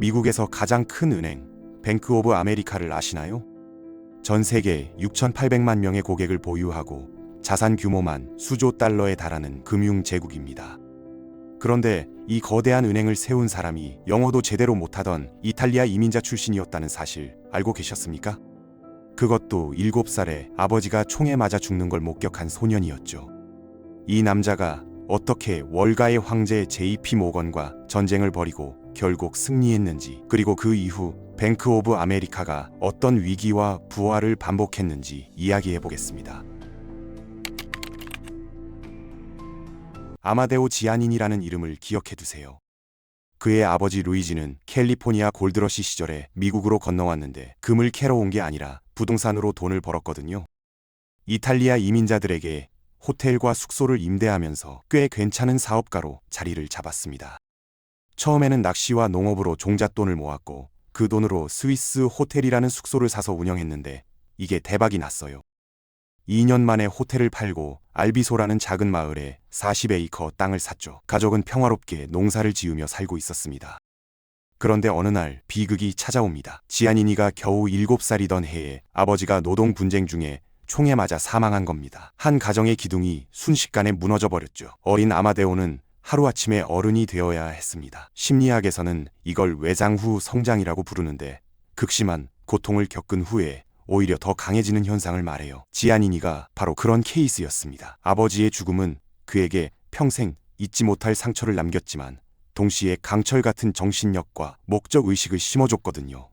미국에서 가장 큰 은행 뱅크 오브 아메리카를 아시나요? 전 세계 6,800만 명의 고객을 보유하고 자산 규모만 수조 달러에 달하는 금융 제국입니다. 그런데 이 거대한 은행을 세운 사람이 영어도 제대로 못하던 이탈리아 이민자 출신이었다는 사실 알고 계셨습니까? 그것도 7살에 아버지가 총에 맞아 죽는 걸 목격한 소년이었죠. 이 남자가 어떻게 월가의 황제 JP 모건과 전쟁을 벌이고 결국 승리했는지, 그리고 그 이후 뱅크 오브 아메리카가 어떤 위기와 부활을 반복했는지 이야기해 보겠습니다. 아마데오 지아닌이라는 이름을 기억해 두세요. 그의 아버지 루이지는 캘리포니아 골드러시 시절에 미국으로 건너왔는데 금을 캐러 온 게 아니라 부동산으로 돈을 벌었거든요. 이탈리아 이민자들에게 호텔과 숙소를 임대하면서 꽤 괜찮은 사업가로 자리를 잡았습니다. 처음에는 낚시와 농업으로 종잣돈을 모았고 그 돈으로 스위스 호텔이라는 숙소를 사서 운영했는데 이게 대박이 났어요. 2년 만에 호텔을 팔고 알비소라는 작은 마을에 40에이커 땅을 샀죠. 가족은 평화롭게 농사를 지으며 살고 있었습니다. 그런데 어느 날 비극이 찾아옵니다. 지아니니가 겨우 7살이던 해에 아버지가 노동 분쟁 중에 총에 맞아 사망한 겁니다. 한 가정의 기둥이 순식간에 무너져 버렸죠. 어린 아마데오는 하루아침에 어른이 되어야 했습니다. 심리학에서는 이걸 외장 후 성장이라고 부르는데 극심한 고통을 겪은 후에 오히려 더 강해지는 현상을 말해요. 지아니니가 바로 그런 케이스였습니다. 아버지의 죽음은 그에게 평생 잊지 못할 상처를 남겼지만 동시에 강철 같은 정신력과 목적 의식을 심어줬거든요.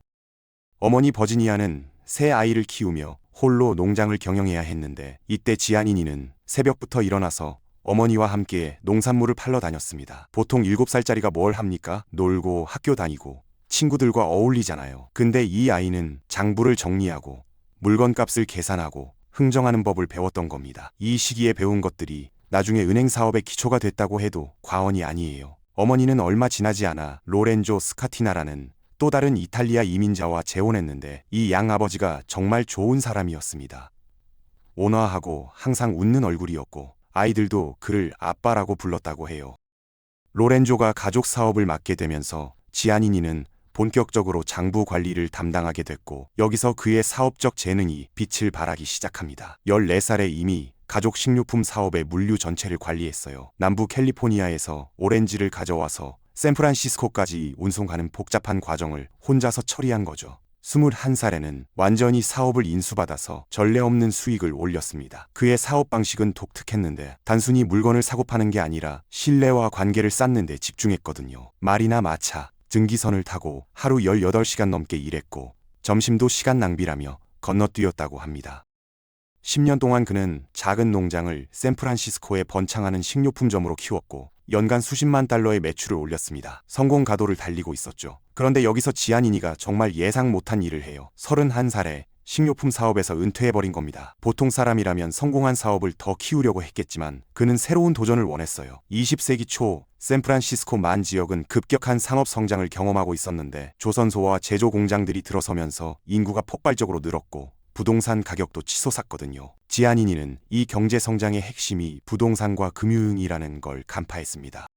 어머니 버지니아는 새 아이를 키우며 홀로 농장을 경영해야 했는데 이때 지아니니는 새벽부터 일어나서 어머니와 함께 농산물을 팔러 다녔습니다. 보통 7살짜리가 뭘 합니까? 놀고 학교 다니고 친구들과 어울리잖아요. 근데 이 아이는 장부를 정리하고 물건값을 계산하고 흥정하는 법을 배웠던 겁니다. 이 시기에 배운 것들이 나중에 은행 사업의 기초가 됐다고 해도 과언이 아니에요. 어머니는 얼마 지나지 않아 로렌조 스카티나라는 또 다른 이탈리아 이민자와 재혼했는데 이 양아버지가 정말 좋은 사람이었습니다. 온화하고 항상 웃는 얼굴이었고 아이들도 그를 아빠라고 불렀다고 해요. 로렌조가 가족 사업을 맡게 되면서 지아니니는 본격적으로 장부 관리를 담당하게 됐고 여기서 그의 사업적 재능이 빛을 발하기 시작합니다. 14살에 이미 가족 식료품 사업의 물류 전체를 관리했어요. 남부 캘리포니아에서 오렌지를 가져와서 샌프란시스코까지 운송하는 복잡한 과정을 혼자서 처리한 거죠. 21살에는 완전히 사업을 인수받아서 전례 없는 수익을 올렸습니다. 그의 사업 방식은 독특했는데 단순히 물건을 사고 파는 게 아니라 신뢰와 관계를 쌓는 데 집중했거든요. 말이나 마차, 증기선을 타고 하루 18시간 넘게 일했고 점심도 시간 낭비라며 건너뛰었다고 합니다. 10년 동안 그는 작은 농장을 샌프란시스코에 번창하는 식료품점으로 키웠고 연간 수십만 달러의 매출을 올렸습니다. 성공 가도를 달리고 있었죠. 그런데 여기서 지아니니가 정말 예상 못한 일을 해요. 31살에 식료품 사업에서 은퇴해버린 겁니다. 보통 사람이라면 성공한 사업을 더 키우려고 했겠지만 그는 새로운 도전을 원했어요. 20세기 초 샌프란시스코 만 지역은 급격한 상업 성장을 경험하고 있었는데 조선소와 제조 공장들이 들어서면서 인구가 폭발적으로 늘었고 부동산 가격도 치솟았거든요. 지아니니는 이 경제 성장의 핵심이 부동산과 금융이라는 걸 간파했습니다.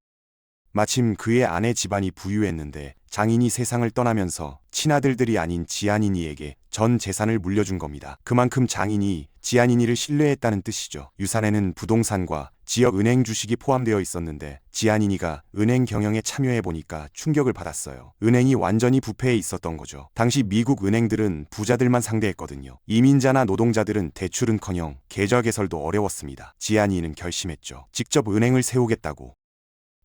마침 그의 아내 집안이 부유했는데 장인이 세상을 떠나면서 친아들들이 아닌 지아니니에게 전 재산을 물려준 겁니다. 그만큼 장인이 지아니니를 신뢰했다는 뜻이죠. 유산에는 부동산과 지역 은행 주식이 포함되어 있었는데 지아니니가 은행 경영에 참여해 보니까 충격을 받았어요. 은행이 완전히 부패해 있었던 거죠. 당시 미국 은행들은 부자들만 상대했거든요. 이민자나 노동자들은 대출은커녕 계좌 개설도 어려웠습니다. 지아니는 결심했죠. 직접 은행을 세우겠다고.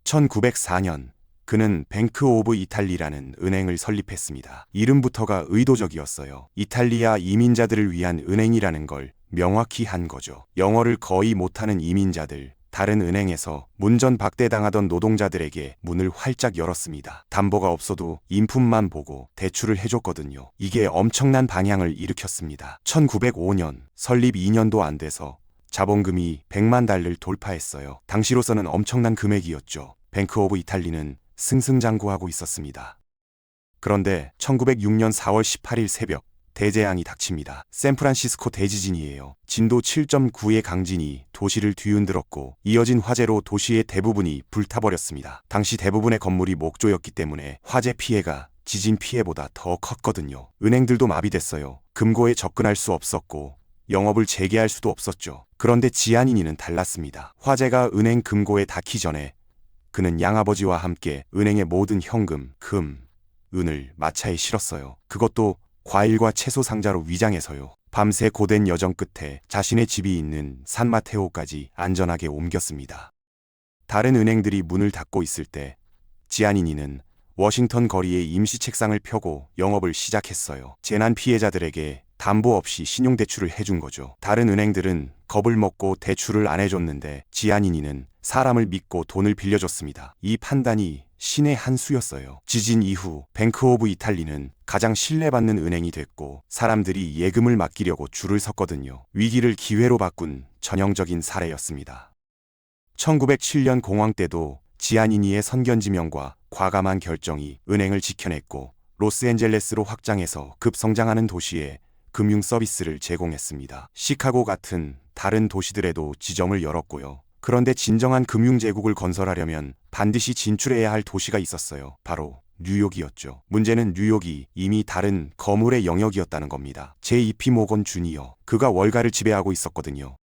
1904년 그는 뱅크 오브 이탈리라는 은행을 설립했습니다. 이름부터가 의도적이었어요. 이탈리아 이민자들을 위한 은행이라는 걸 명확히 한 거죠. 영어를 거의 못하는 이민자들, 다른 은행에서 문전 박대당하던 노동자들에게 문을 활짝 열었습니다. 담보가 없어도 인품만 보고 대출을 해줬거든요. 이게 엄청난 방향을 일으켰습니다. 1905년 설립 2년도 안 돼서 자본금이 100만 달러를 돌파했어요. 당시로서는 엄청난 금액이었죠. 뱅크 오브 이탈리는 승승장구하고 있었습니다. 그런데 1906년 4월 18일 새벽 대재앙이 닥칩니다. 샌프란시스코 대지진이에요. 진도 7.9의 강진이 도시를 뒤흔들었고 이어진 화재로 도시의 대부분이 불타버렸습니다. 당시 대부분의 건물이 목조였기 때문에 화재 피해가 지진 피해보다 더 컸거든요. 은행들도 마비됐어요. 금고에 접근할 수 없었고 영업을 재개할 수도 없었죠. 그런데 지안이니는 달랐습니다. 화재가 은행 금고에 닿기 전에 그는 양아버지와 함께 은행의 모든 현금, 금, 은을 마차에 실었어요. 그것도 과일과 채소 상자로 위장해서요. 밤새 고된 여정 끝에 자신의 집이 있는 산마테오까지 안전하게 옮겼습니다. 다른 은행들이 문을 닫고 있을 때 지아니니는 워싱턴 거리에 임시 책상을 펴고 영업을 시작했어요. 재난 피해자들에게 담보 없이 신용대출을 해준 거죠. 다른 은행들은 겁을 먹고 대출을 안 해줬는데 지아니니는 사람을 믿고 돈을 빌려줬습니다. 이 판단이 신의 한 수였어요. 지진 이후 뱅크 오브 이탈리는 가장 신뢰받는 은행이 됐고 사람들이 예금을 맡기려고 줄을 섰거든요. 위기를 기회로 바꾼 전형적인 사례였습니다. 1907년 공황 때도 지아니니의 선견지명과 과감한 결정이 은행을 지켜냈고 로스앤젤레스로 확장해서 급성장하는 도시에 금융 서비스를 제공했습니다. 시카고 같은 다른 도시들에도 지점을 열었고요. 그런데 진정한 금융 제국을 건설하려면 반드시 진출해야 할 도시가 있었어요. 바로 뉴욕이었죠. 문제는 뉴욕이 이미 다른 거물의 영역이었다는 겁니다. 제2피 모건 주니어. 그가 월가를 지배하고 있었거든요.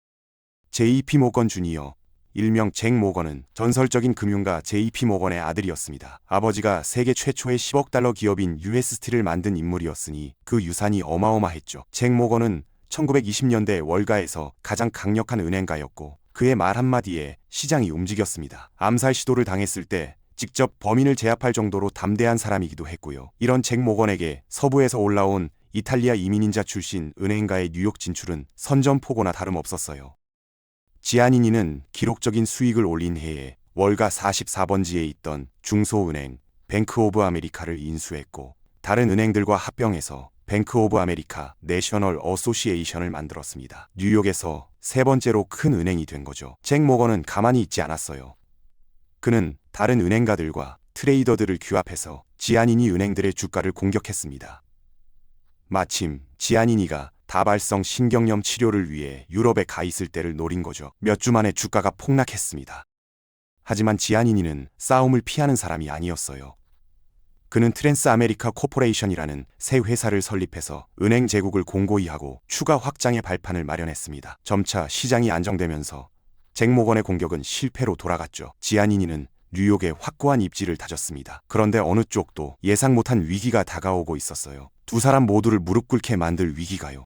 제2피 모건 주니어. 일명 잭 모건은 전설적인 금융가 제2피 모건의 아들이었습니다. 아버지가 세계 최초의 10억 달러 기업인 US 스틸을 만든 인물이었으니 그 유산이 어마어마했죠. 잭 모건은 1920년대 월가에서 가장 강력한 은행가였고 그의 말 한마디에 시장이 움직였습니다. 암살 시도를 당했을 때 직접 범인을 제압할 정도로 담대한 사람이기도 했고요. 이런 잭 모건에게 서부에서 올라온 이탈리아 이민인자 출신 은행가의 뉴욕 진출은 선전포고나 다름없었어요. 지아니니는 기록적인 수익을 올린 해에 월가 44번지에 있던 중소은행 뱅크 오브 아메리카를 인수했고 다른 은행들과 합병해서 뱅크 오브 아메리카 내셔널 어소시에이션을 만들었습니다. 뉴욕에서 세 번째로 큰 은행이 된 거죠. 잭 모건은 가만히 있지 않았어요. 그는 다른 은행가들과 트레이더들을 규합해서 지아니니 은행들의 주가를 공격했습니다. 마침 지아니니가 다발성 신경염 치료를 위해 유럽에 가 있을 때를 노린 거죠. 몇 주 만에 주가가 폭락했습니다. 하지만 지아니니는 싸움을 피하는 사람이 아니었어요. 그는 트랜스 아메리카 코퍼레이션이라는 새 회사를 설립해서 은행 제국을 공고히 하고 추가 확장의 발판을 마련했습니다. 점차 시장이 안정되면서 잭모건의 공격은 실패로 돌아갔죠. 지아니니는 뉴욕에 확고한 입지를 다졌습니다. 그런데 어느 쪽도 예상 못한 위기가 다가오고 있었어요. 두 사람 모두를 무릎 꿇게 만들 위기가요.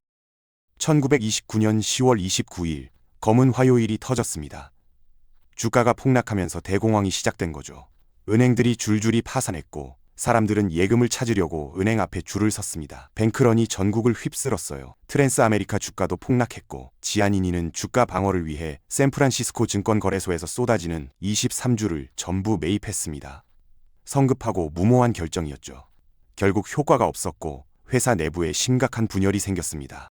1929년 10월 29일 검은 화요일이 터졌습니다. 주가가 폭락하면서 대공황이 시작된 거죠. 은행들이 줄줄이 파산했고 사람들은 예금을 찾으려고 은행 앞에 줄을 섰습니다. 뱅크런이 전국을 휩쓸었어요. 트랜스 아메리카 주가도 폭락했고 지아니니는 주가 방어를 위해 샌프란시스코 증권거래소에서 쏟아지는 23주를 전부 매입했습니다. 성급하고 무모한 결정이었죠. 결국 효과가 없었고 회사 내부에 심각한 분열이 생겼습니다.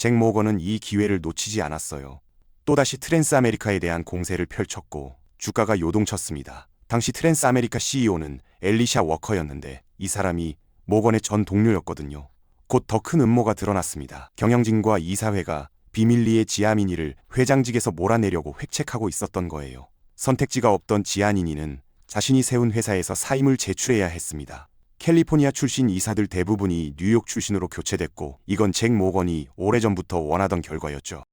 잭 모건은 이 기회를 놓치지 않았어요. 또다시 트랜스 아메리카에 대한 공세를 펼쳤고 주가가 요동쳤습니다. 당시 트랜스 아메리카 CEO는 엘리샤 워커였는데 이 사람이 모건의 전 동료였거든요. 곧 더 큰 음모가 드러났습니다. 경영진과 이사회가 비밀리에 지아미니를 회장직에서 몰아내려고 획책하고 있었던 거예요. 선택지가 없던 지아니니는 자신이 세운 회사에서 사임을 제출해야 했습니다. 캘리포니아 출신 이사들 대부분이 뉴욕 출신으로 교체됐고 이건 잭 모건이 오래전부터 원하던 결과였죠.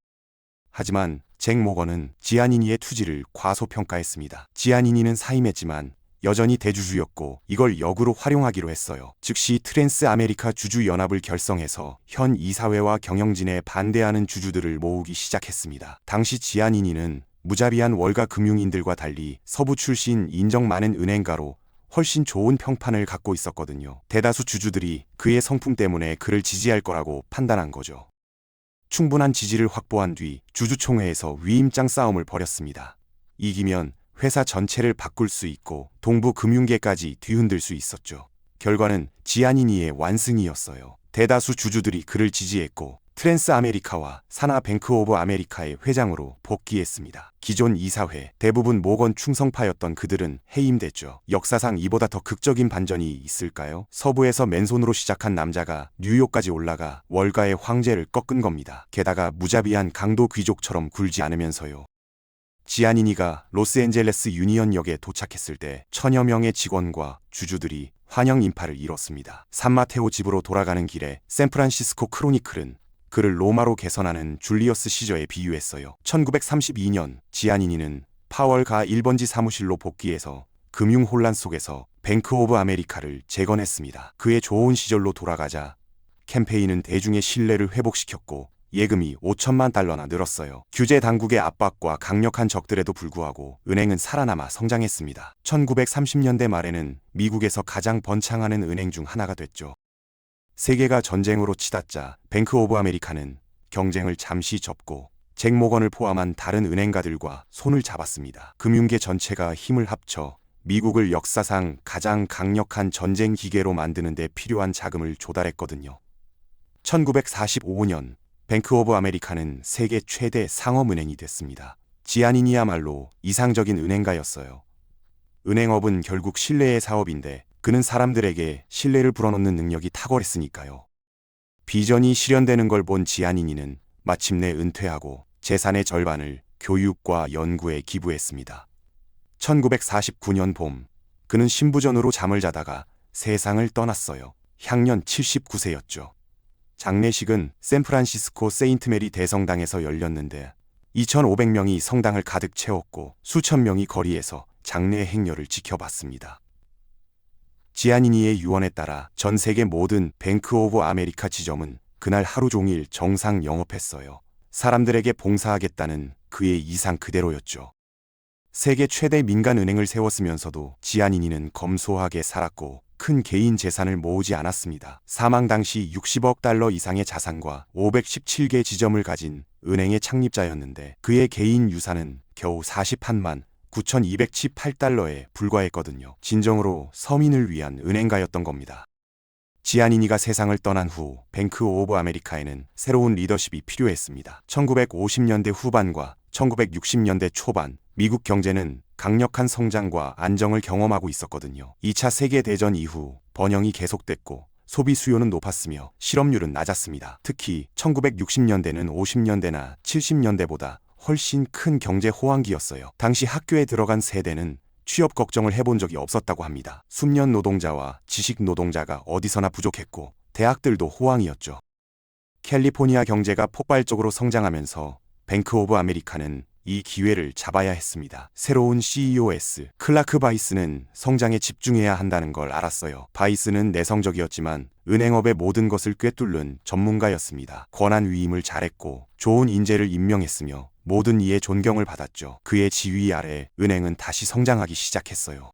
하지만 잭 모건은 지아니니의 투지를 과소평가했습니다. 지아니니는 사임했지만 여전히 대주주였고 이걸 역으로 활용하기로 했어요. 즉시 트랜스 아메리카 주주 연합을 결성해서 현 이사회와 경영진에 반대하는 주주들을 모으기 시작했습니다. 당시 지아니니는 무자비한 월가 금융인들과 달리 서부 출신 인정 많은 은행가로 훨씬 좋은 평판을 갖고 있었거든요. 대다수 주주들이 그의 성품 때문에 그를 지지할 거라고 판단한 거죠. 충분한 지지를 확보한 뒤 주주총회에서 위임장 싸움을 벌였습니다. 이기면 회사 전체를 바꿀 수 있고 동부 금융계까지 뒤흔들 수 있었죠. 결과는 지아니니의 완승이었어요. 대다수 주주들이 그를 지지했고 트랜스 아메리카와 사나 뱅크 오브 아메리카의 회장으로 복귀했습니다. 기존 이사회 대부분 모건 충성파였던 그들은 해임됐죠. 역사상 이보다 더 극적인 반전이 있을까요? 서부에서 맨손으로 시작한 남자가 뉴욕까지 올라가 월가의 황제를 꺾은 겁니다. 게다가 무자비한 강도 귀족처럼 굴지 않으면서요. 지아니니가 로스앤젤레스 유니언 역에 도착했을 때 천여 명의 직원과 주주들이 환영 인파를 이뤘습니다. 산마테오 집으로 돌아가는 길에 샌프란시스코 크로니클은 그를 로마로 개선하는 줄리어스 시저에 비유했어요. 1932년 지아니니는 파월가 1번지 사무실로 복귀해서 금융 혼란 속에서 뱅크 오브 아메리카를 재건했습니다. 그의 좋은 시절로 돌아가자 캠페인은 대중의 신뢰를 회복시켰고 예금이 5천만 달러나 늘었어요. 규제 당국의 압박과 강력한 적들에도 불구하고 은행은 살아남아 성장했습니다. 1930년대 말에는 미국에서 가장 번창하는 은행 중 하나가 됐죠. 세계가 전쟁으로 치닫자 뱅크 오브 아메리카는 경쟁을 잠시 접고 잭 모건을 포함한 다른 은행가들과 손을 잡았습니다. 금융계 전체가 힘을 합쳐 미국을 역사상 가장 강력한 전쟁 기계로 만드는 데 필요한 자금을 조달했거든요. 1945년 뱅크 오브 아메리카는 세계 최대 상업은행이 됐습니다. 지아닌이야말로 이상적인 은행가였어요. 은행업은 결국 신뢰의 사업인데 그는 사람들에게 신뢰를 불어넣는 능력이 탁월했으니까요. 비전이 실현되는 걸 본 지아니니는 마침내 은퇴하고 재산의 절반을 교육과 연구에 기부했습니다. 1949년 봄, 그는 신부전으로 잠을 자다가 세상을 떠났어요. 향년 79세였죠. 장례식은 샌프란시스코 세인트 메리 대성당에서 열렸는데 2,500명이 성당을 가득 채웠고 수천 명이 거리에서 장례 행렬을 지켜봤습니다. 지아니니의 유언에 따라 전 세계 모든 뱅크 오브 아메리카 지점은 그날 하루 종일 정상 영업했어요. 사람들에게 봉사하겠다는 그의 이상 그대로였죠. 세계 최대 민간 은행을 세웠으면서도 지아니니는 검소하게 살았고 큰 개인 재산을 모으지 않았습니다. 사망 당시 60억 달러 이상의 자산과 517개 지점을 가진 은행의 창립자였는데 그의 개인 유산은 겨우 41만 9,218달러에 불과했거든요. 진정으로 서민을 위한 은행가였던 겁니다. 지아니니가 세상을 떠난 후 뱅크 오브 아메리카에는 새로운 리더십이 필요했습니다. 1950년대 후반과 1960년대 초반 미국 경제는 강력한 성장과 안정을 경험하고 있었거든요. 2차 세계대전 이후 번영이 계속됐고 소비 수요는 높았으며 실업률은 낮았습니다. 특히 1960년대는 50년대나 70년대보다 훨씬 큰 경제 호황기였어요. 당시 학교에 들어간 세대는 취업 걱정을 해본 적이 없었다고 합니다. 숙련 노동자와 지식 노동자가 어디서나 부족했고 대학들도 호황이었죠. 캘리포니아 경제가 폭발적으로 성장하면서 뱅크 오브 아메리카는 이 기회를 잡아야 했습니다. 새로운 CEOS 클라크 바이스는 성장에 집중해야 한다는 걸 알았어요. 바이스는 내성적이었지만 은행업의 모든 것을 꿰뚫는 전문가였습니다. 권한 위임을 잘했고 좋은 인재를 임명했으며 모든 이의 존경을 받았죠. 그의 지휘 아래 은행은 다시 성장하기 시작했어요.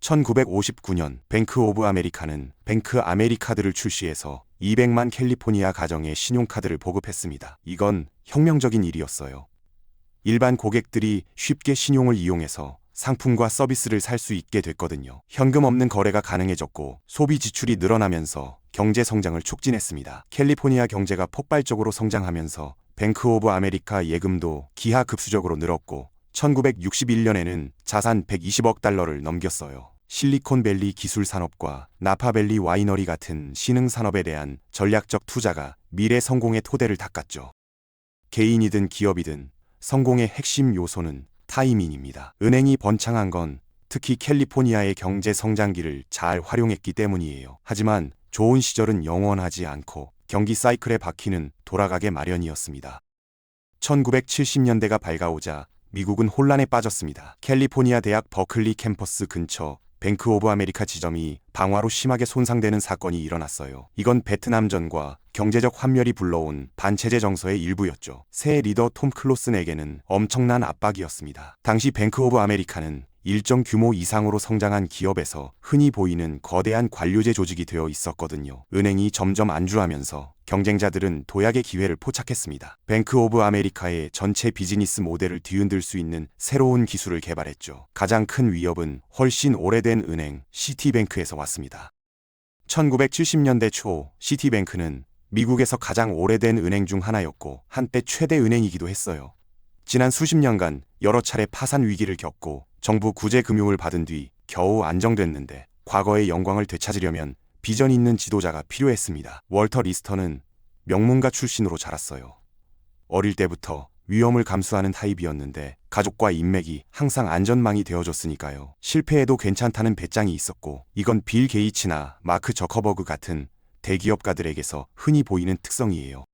1959년 뱅크 오브 아메리카는 뱅크 아메리카드를 출시해서 200만 캘리포니아 가정에 신용카드를 보급했습니다. 이건 혁명적인 일이었어요. 일반 고객들이 쉽게 신용을 이용해서 상품과 서비스를 살 수 있게 됐거든요. 현금 없는 거래가 가능해졌고 소비 지출이 늘어나면서 경제 성장을 촉진했습니다. 캘리포니아 경제가 폭발적으로 성장하면서 뱅크 오브 아메리카 예금도 기하급수적으로 늘었고 1961년에는 자산 120억 달러를 넘겼어요. 실리콘밸리 기술 산업과 나파밸리 와이너리 같은 신흥 산업에 대한 전략적 투자가 미래 성공의 토대를 닦았죠. 개인이든 기업이든 성공의 핵심 요소는 타이밍입니다. 은행이 번창한 건 특히 캘리포니아의 경제 성장기를 잘 활용했기 때문이에요. 하지만 좋은 시절은 영원하지 않고 경기 사이클에 박히는 돌아가게 마련이었습니다. 1970년대가 밝아오자 미국은 혼란에 빠졌습니다. 캘리포니아 대학 버클리 캠퍼스 근처 뱅크 오브 아메리카 지점이 방화로 심하게 손상되는 사건이 일어났어요. 이건 베트남전과 경제적 환멸이 불러온 반체제 정서의 일부였죠. 새 리더 톰 클로슨에게는 엄청난 압박이었습니다. 당시 뱅크 오브 아메리카는 일정 규모 이상으로 성장한 기업에서 흔히 보이는 거대한 관료제 조직이 되어 있었거든요. 은행이 점점 안주하면서 경쟁자들은 도약의 기회를 포착했습니다. 뱅크 오브 아메리카의 전체 비즈니스 모델을 뒤흔들 수 있는 새로운 기술을 개발했죠. 가장 큰 위협은 훨씬 오래된 은행 시티뱅크에서 왔습니다. 1970년대 초 시티뱅크는 미국에서 가장 오래된 은행 중 하나였고 한때 최대 은행이기도 했어요. 지난 수십 년간 여러 차례 파산 위기를 겪고 정부 구제 금융을 받은 뒤 겨우 안정됐는데 과거의 영광을 되찾으려면 비전 있는 지도자가 필요했습니다. 월터 리스터는 명문가 출신으로 자랐어요. 어릴 때부터 위험을 감수하는 타입이었는데 가족과 인맥이 항상 안전망이 되어줬으니까요. 실패해도 괜찮다는 배짱이 있었고 이건 빌 게이츠나 마크 저커버그 같은 대기업가들에게서 흔히 보이는 특성이에요.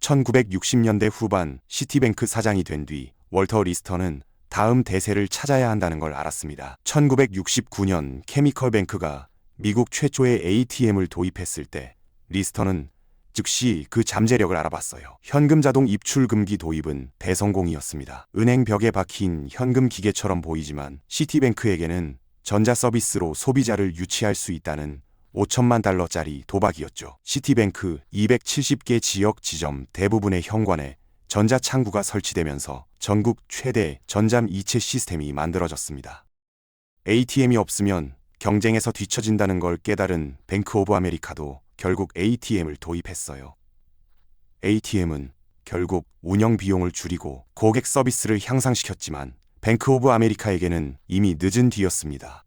1960년대 후반 시티뱅크 사장이 된 뒤 월터 리스터는 다음 대세를 찾아야 한다는 걸 알았습니다. 1969년 케미컬 뱅크가 미국 최초의 ATM을 도입했을 때 리스터는 즉시 그 잠재력을 알아봤어요. 현금 자동 입출 금기 도입은 대성공이었습니다. 은행 벽에 박힌 현금 기계처럼 보이지만 시티뱅크에게는 전자 서비스로 소비자를 유치할 수 있다는 5천만 달러짜리 도박이었죠. 시티뱅크 270개 지역 지점 대부분의 현관에 전자 창구가 설치되면서 전국 최대 전잠 이체 시스템이 만들어졌습니다. ATM이 없으면 경쟁에서 뒤처진다는 걸 깨달은 뱅크 오브 아메리카도 결국 ATM을 도입했어요. ATM은 결국 운영 비용을 줄이고 고객 서비스를 향상시켰지만 뱅크 오브 아메리카에게는 이미 늦은 뒤였습니다.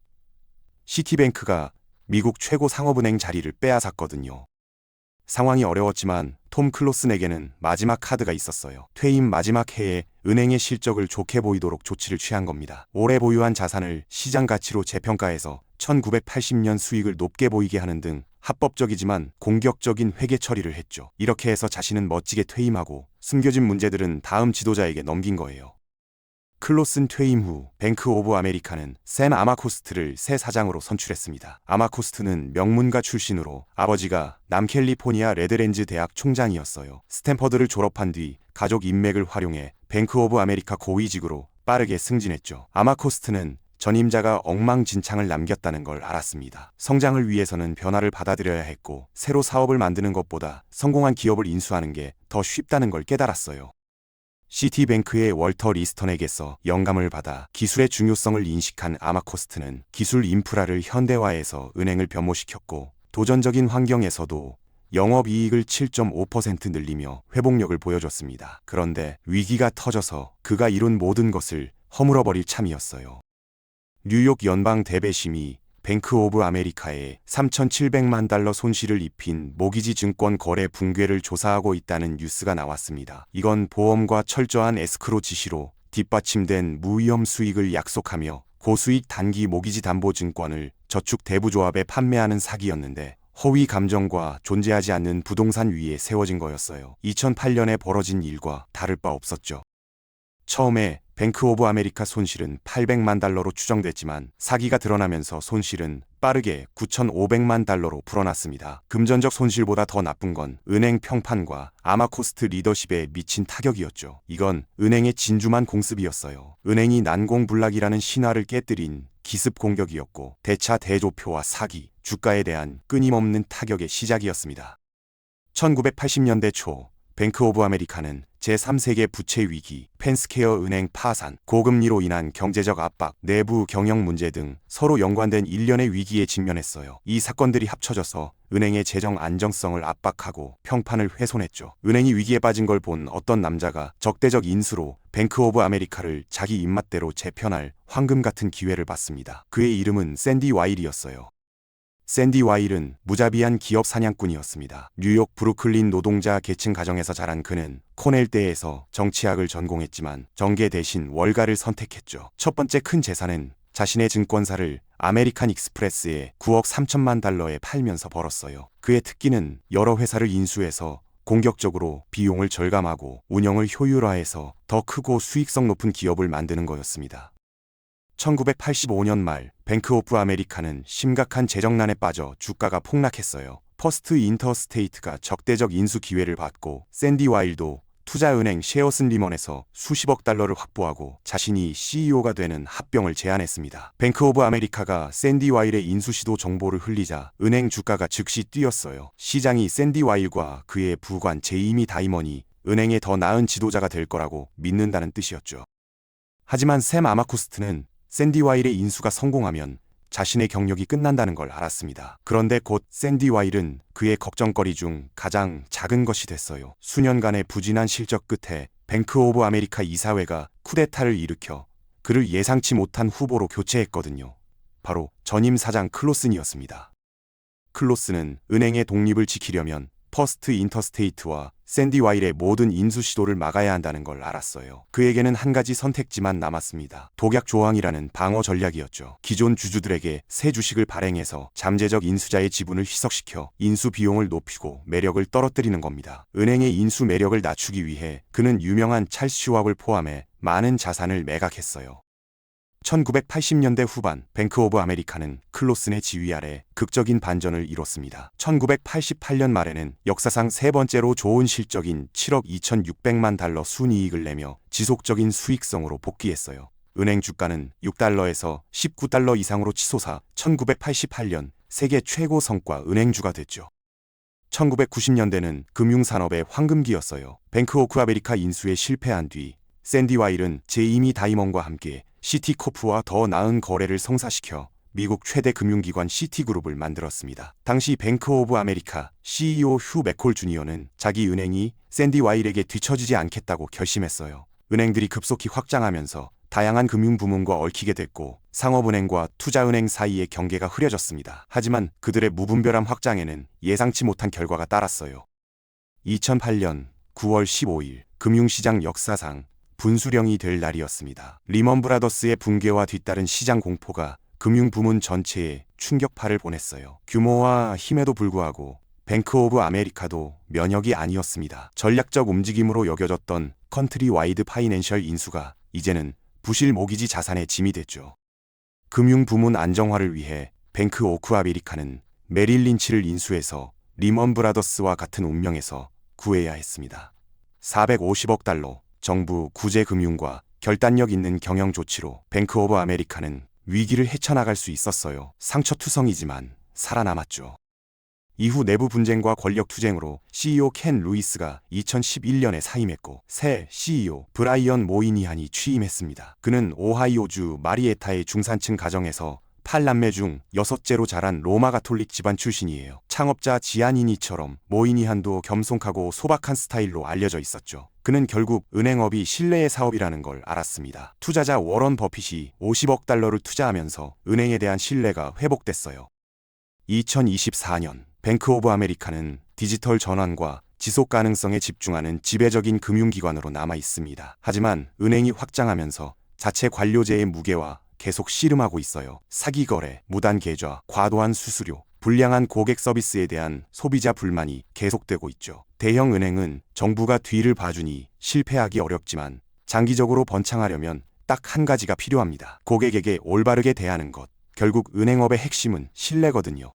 시티뱅크가 미국 최고 상업은행 자리를 빼앗았거든요. 상황이 어려웠지만 톰 클로슨에게는 마지막 카드가 있었어요. 퇴임 마지막 해에 은행의 실적을 좋게 보이도록 조치를 취한 겁니다. 오래 보유한 자산을 시장 가치로 재평가해서 1980년 수익을 높게 보이게 하는 등 합법적이지만 공격적인 회계 처리를 했죠. 이렇게 해서 자신은 멋지게 퇴임하고 숨겨진 문제들은 다음 지도자에게 넘긴 거예요. 클로슨 퇴임 후 뱅크 오브 아메리카는 샘 아마코스트를 새 사장으로 선출했습니다. 아마코스트는 명문가 출신으로 아버지가 남캘리포니아 레드렌즈 대학 총장이었어요. 스탠퍼드를 졸업한 뒤 가족 인맥을 활용해 뱅크 오브 아메리카 고위직으로 빠르게 승진했죠. 아마코스트는 전임자가 엉망진창을 남겼다는 걸 알았습니다. 성장을 위해서는 변화를 받아들여야 했고 새로 사업을 만드는 것보다 성공한 기업을 인수하는 게 더 쉽다는 걸 깨달았어요. 시티뱅크의 월터 리스턴에게서 영감을 받아 기술의 중요성을 인식한 아마코스트는 기술 인프라를 현대화해서 은행을 변모시켰고 도전적인 환경에서도 영업 이익을 7.5% 늘리며 회복력을 보여줬습니다. 그런데 위기가 터져서 그가 이룬 모든 것을 허물어버릴 참이었어요. 뉴욕 연방 대배심이 뱅크 오브 아메리카에 3,700만 달러 손실을 입힌 모기지 증권 거래 붕괴를 조사하고 있다는 뉴스가 나왔습니다. 이건 보험과 철저한 에스크로 지시로 뒷받침된 무위험 수익을 약속하며 고수익 단기 모기지 담보 증권을 저축 대부조합에 판매하는 사기였는데 허위 감정과 존재하지 않는 부동산 위에 세워진 거였어요. 2008년에 벌어진 일과 다를 바 없었죠. 처음에 뱅크 오브 아메리카 손실은 800만 달러로 추정됐지만 사기가 드러나면서 손실은 빠르게 9,500만 달러로 불어났습니다. 금전적 손실보다 더 나쁜 건 은행 평판과 아마코스트 리더십에 미친 타격이었죠. 이건 은행의 진주만 공습이었어요. 은행이 난공불락이라는 신화를 깨뜨린 기습 공격이었고 대차 대조표와 사기, 주가에 대한 끊임없는 타격의 시작이었습니다. 1980년대 초 뱅크 오브 아메리카는 제3세계 부채 위기, 펜스케어 은행 파산, 고금리로 인한 경제적 압박, 내부 경영 문제 등 서로 연관된 일련의 위기에 직면했어요. 이 사건들이 합쳐져서 은행의 재정 안정성을 압박하고 평판을 훼손했죠. 은행이 위기에 빠진 걸 본 어떤 남자가 적대적 인수로 뱅크 오브 아메리카를 자기 입맛대로 재편할 황금 같은 기회를 받습니다. 그의 이름은 샌디 와일이었어요. 샌디 와일은 무자비한 기업 사냥꾼이었습니다. 뉴욕 브루클린 노동자 계층 가정에서 자란 그는 코넬대에서 정치학을 전공했지만 정계 대신 월가를 선택했죠. 첫 번째 큰 재산은 자신의 증권사를 아메리칸 익스프레스에 9억 3천만 달러에 팔면서 벌었어요. 그의 특기는 여러 회사를 인수해서 공격적으로 비용을 절감하고 운영을 효율화해서 더 크고 수익성 높은 기업을 만드는 거였습니다. 1985년 말 뱅크 오브 아메리카는 심각한 재정난에 빠져 주가가 폭락했어요. 퍼스트 인터스테이트가 적대적 인수 기회를 받고 샌디 와일도 투자은행 쉐어슨 리먼에서 수십억 달러를 확보하고 자신이 CEO가 되는 합병을 제안했습니다. 뱅크 오브 아메리카가 샌디 와일의 인수 시도 정보를 흘리자 은행 주가가 즉시 뛰었어요. 시장이 샌디 와일과 그의 부관 제이미 다이먼이 은행의 더 나은 지도자가 될 거라고 믿는다는 뜻이었죠. 하지만 샘 아마코스트는 샌디 와일의 인수가 성공하면 자신의 경력이 끝난다는 걸 알았습니다. 그런데 곧 샌디 와일은 그의 걱정거리 중 가장 작은 것이 됐어요. 수년간의 부진한 실적 끝에 뱅크 오브 아메리카 이사회가 쿠데타를 일으켜 그를 예상치 못한 후보로 교체했거든요. 바로 전임 사장 클로슨이었습니다. 클로스는 은행의 독립을 지키려면 퍼스트 인터스테이트와 샌디 와일의 모든 인수 시도를 막아야 한다는 걸 알았어요. 그에게는 한 가지 선택지만 남았습니다. 독약 조항이라는 방어 전략이었죠. 기존 주주들에게 새 주식을 발행해서 잠재적 인수자의 지분을 희석시켜 인수 비용을 높이고 매력을 떨어뜨리는 겁니다. 은행의 인수 매력을 낮추기 위해 그는 유명한 찰스 슈왑을 포함해 많은 자산을 매각했어요. 1980년대 후반 뱅크 오브 아메리카는 클로슨의 지휘 아래 극적인 반전을 이뤘습니다. 1988년 말에는 역사상 세 번째로 좋은 실적인 7억 2,600만 달러 순이익을 내며 지속적인 수익성으로 복귀했어요. 은행 주가는 6달러에서 19달러 이상으로 치솟아 1988년 세계 최고 성과 은행주가 됐죠. 1990년대는 금융산업의 황금기였어요. 뱅크 오브 아메리카 인수에 실패한 뒤 샌디 와일은 제이미 다이먼과 함께 시티코프와 더 나은 거래를 성사시켜 미국 최대 금융기관 시티그룹을 만들었습니다. 당시 뱅크 오브 아메리카 CEO 휴 맥콜 주니어는 자기 은행이 샌디 와일에게 뒤처지지 않겠다고 결심했어요. 은행들이 급속히 확장하면서 다양한 금융 부문과 얽히게 됐고 상업은행과 투자은행 사이의 경계가 흐려졌습니다. 하지만 그들의 무분별한 확장에는 예상치 못한 결과가 따랐어요. 2008년 9월 15일 금융시장 역사상 분수령이 될 날이었습니다. 리먼 브라더스의 붕괴와 뒤따른 시장 공포가 금융 부문 전체에 충격파를 보냈어요. 규모와 힘에도 불구하고 뱅크 오브 아메리카도 면역이 아니었습니다. 전략적 움직임으로 여겨졌던 컨트리 와이드 파이낸셜 인수가 이제는 부실 모기지 자산의 짐이 됐죠. 금융 부문 안정화를 위해 뱅크 오크 아메리카는 메릴 린치를 인수해서 리먼 브라더스와 같은 운명에서 구해야 했습니다. 450억 달러 정부 구제 금융과 결단력 있는 경영 조치로 뱅크 오브 아메리카는 위기를 헤쳐나갈 수 있었어요. 상처투성이지만 살아남았죠. 이후 내부 분쟁과 권력 투쟁으로 CEO 켄 루이스가 2011년에 사임했고 새 CEO 브라이언 모이니한이 취임했습니다. 그는 오하이오주 마리에타의 중산층 가정에서 8남매 중 여섯째로 자란 로마 가톨릭 집안 출신이에요. 창업자 지아니니처럼 모이니한도 겸손하고 소박한 스타일로 알려져 있었죠. 그는 결국 은행업이 신뢰의 사업이라는 걸 알았습니다. 투자자 워런 버핏이 50억 달러를 투자하면서 은행에 대한 신뢰가 회복됐어요. 2024년 뱅크 오브 아메리카는 디지털 전환과 지속 가능성에 집중하는 지배적인 금융기관으로 남아 있습니다. 하지만 은행이 확장하면서 자체 관료제의 무게와 계속 씨름하고 있어요. 사기 거래, 무단 계좌, 과도한 수수료, 불량한 고객 서비스에 대한 소비자 불만이 계속되고 있죠. 대형 은행은 정부가 뒤를 봐주니 실패하기 어렵지만 장기적으로 번창하려면 딱 한 가지가 필요합니다. 고객에게 올바르게 대하는 것. 결국 은행업의 핵심은 신뢰거든요.